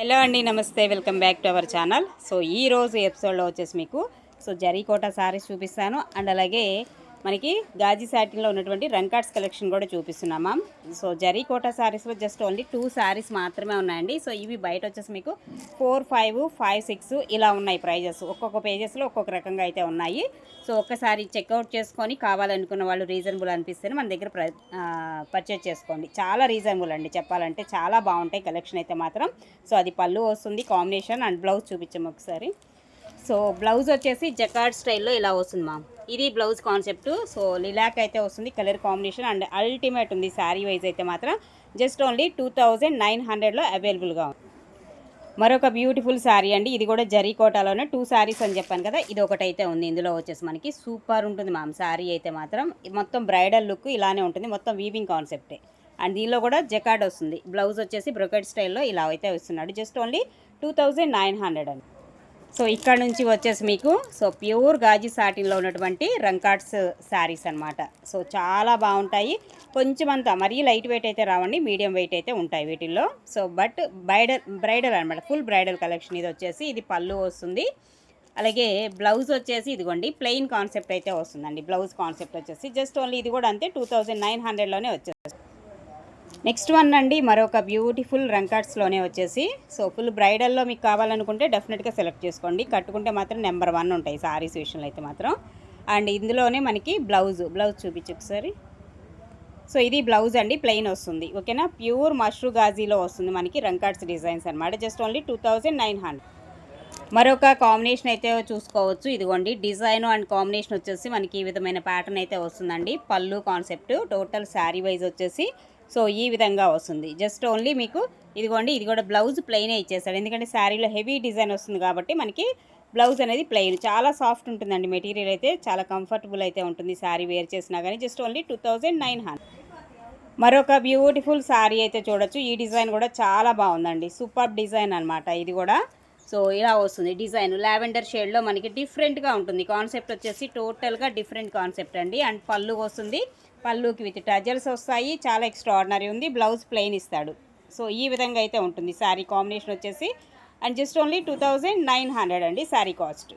Hello అండి నమస్తే. Welcome back to our channel. So ఈ రోజు ఎపిసోడ్లో వచ్చేసి మీకు సో జరీకోట సారీస్ చూపిస్తాను. అండ్ అలాగే మనకి గాజీ శాటిన్లో ఉన్నటువంటి రంకాట్స్ కలెక్షన్ కూడా చూపిస్తున్నాం మ్యామ్. సో జరీకోట శారీస్లో జస్ట్ ఓన్లీ టూ సారీస్ మాత్రమే ఉన్నాయండి. సో ఇవి బయట వచ్చేసి మీకు ఫోర్ ఫైవ్ ఫైవ్ సిక్స్ ఇలా ఉన్నాయి ప్రైజెస్. ఒక్కొక్క పేజెస్లో ఒక్కొక్క రకంగా అయితే ఉన్నాయి. సో ఒక్కసారి చెక్అవుట్ చేసుకొని కావాలనుకున్న వాళ్ళు రీజనబుల్ అనిపిస్తేనే మన దగ్గర ప్ర పర్చేజ్ చేసుకోండి. చాలా రీజనబుల్ అండి చెప్పాలంటే. చాలా బాగుంటాయి కలెక్షన్ అయితే మాత్రం. సో అది పళ్ళు వస్తుంది కాంబినేషన్ అండ్ బ్లౌజ్ చూపించాము ఒకసారి. సో బ్లౌజ్ వచ్చేసి జకార్డ్ స్టైల్లో ఇలా వస్తుంది మామ్ ఇది బ్లౌజ్ కాన్సెప్ట్. సో లిలాక్ అయితే వస్తుంది కలర్ కాంబినేషన్ అండ్ అల్టిమేట్ ఉంది శారీ వైజ్ అయితే మాత్రం. Just only two thousand nine హండ్రెడ్లో అవైలబుల్గా ఉంది. మరొక బ్యూటిఫుల్ శారీ అండి. ఇది కూడా జరీ కోటాలోనే టూ శారీస్ అని చెప్పాను కదా ఇది ఒకటైతే ఉంది. ఇందులో వచ్చేసి మనకి సూపర్ ఉంటుంది మ్యామ్ శారీ అయితే మాత్రం. మొత్తం బ్రైడల్ లుక్ ఇలానే ఉంటుంది మొత్తం వీవింగ్ కాన్సెప్టే. అండ్ దీనిలో కూడా జకాడ్ వస్తుంది. బ్లౌజ్ వచ్చేసి బ్రొకెట్ స్టైల్లో ఇలా అయితే వస్తున్నాడు. Just only two thousand nine hundred అండి. సో ఇక్కడ నుంచి వచ్చేసి మీకు సో ప్యూర్ గాజీ సాటిన్లో ఉన్నటువంటి రంకాట్స్ శారీస్ అన్నమాట. సో చాలా బాగుంటాయి. కొంచెం అంతా మరీ లైట్ వెయిట్ అయితే రావండి మీడియం వెయిట్ అయితే ఉంటాయి వీటిల్లో. సో బట్ బ్రైడల్ బ్రైడల్ అనమాట ఫుల్ బ్రైడల్ కలెక్షన్ ఇది వచ్చేసి ఇది పళ్ళు వస్తుంది. అలాగే బ్లౌజ్ వచ్చేసి ఇదిగోండి ప్లెయిన్ కాన్సెప్ట్ అయితే వస్తుందండి బ్లౌజ్ కాన్సెప్ట్ వచ్చేసి. జస్ట్ ఓన్లీ ఇది కూడా అంతే టూ థౌజండ్ నైన్ హండ్రెడ్లోనే వచ్చేసి నెక్స్ట్ వన్ అండి మరొక బ్యూటిఫుల్ రంకాట్స్లోనే వచ్చేసి. సో ఫుల్ బ్రైడల్లో మీకు కావాలనుకుంటే డెఫినెట్గా సెలెక్ట్ చేసుకోండి. కట్టుకుంటే మాత్రం నెంబర్ వన్ ఉంటాయి సారీస్ విషయంలో అయితే మాత్రం. అండ్ ఇందులోనే మనకి బ్లౌజ్ బ్లౌజ్ చూపించు ఒకసారి. సో ఇది బ్లౌజ్ అండి ప్లెయిన్ వస్తుంది. ఓకేనా? ప్యూర్ మష్రూ గాజీలో వస్తుంది మనకి రంకాట్స్ డిజైన్స్ అనమాట just only two thousand nine hundred మరొక కాంబినేషన్ అయితే చూసుకోవచ్చు. ఇదిగోండి డిజైన్ అండ్ కాంబినేషన్ వచ్చేసి మనకి ఈ విధమైన ప్యాటర్న్ అయితే వస్తుందండి. పళ్ళు కాన్సెప్ట్ టోటల్ శారీ వైజ్ వచ్చేసి సో ఈ విధంగా వస్తుంది. జస్ట్ ఓన్లీ మీకు ఇదిగోండి ఇది కూడా బ్లౌజ్ ప్లెయినే ఇచ్చేసాడు ఎందుకంటే శారీలో హెవీ డిజైన్ వస్తుంది కాబట్టి మనకి బ్లౌజ్ అనేది ప్లెయిన్ చాలా సాఫ్ట్ ఉంటుందండి మెటీరియల్ అయితే. చాలా కంఫర్టబుల్ అయితే ఉంటుంది శారీ వేర్ చేసినా కానీ. Just only two thousand nine hundred. మరొక బ్యూటిఫుల్ శారీ అయితే చూడొచ్చు. ఈ డిజైన్ కూడా చాలా బాగుందండి. సూపర్ డిజైన్ అనమాట ఇది కూడా. సో ఇలా వస్తుంది డిజైన్. లావెండర్ షేడ్లో మనకి డిఫరెంట్గా ఉంటుంది. కాన్సెప్ట్ వచ్చేసి టోటల్గా డిఫరెంట్ కాన్సెప్ట్ అండి. అండ్ పళ్ళు వస్తుంది. పళ్ళుకి విత్ టజల్స్ వస్తాయి. చాలా ఎక్స్ట్రాడినరీ ఉంది. బ్లౌజ్ ప్లెయిన్ ఇస్తాడు. సో ఈ విధంగా అయితే ఉంటుంది. శారీ కాంబినేషన్ వచ్చేసి. And just only two thousand nine hundred అండి శారీ కాస్ట్.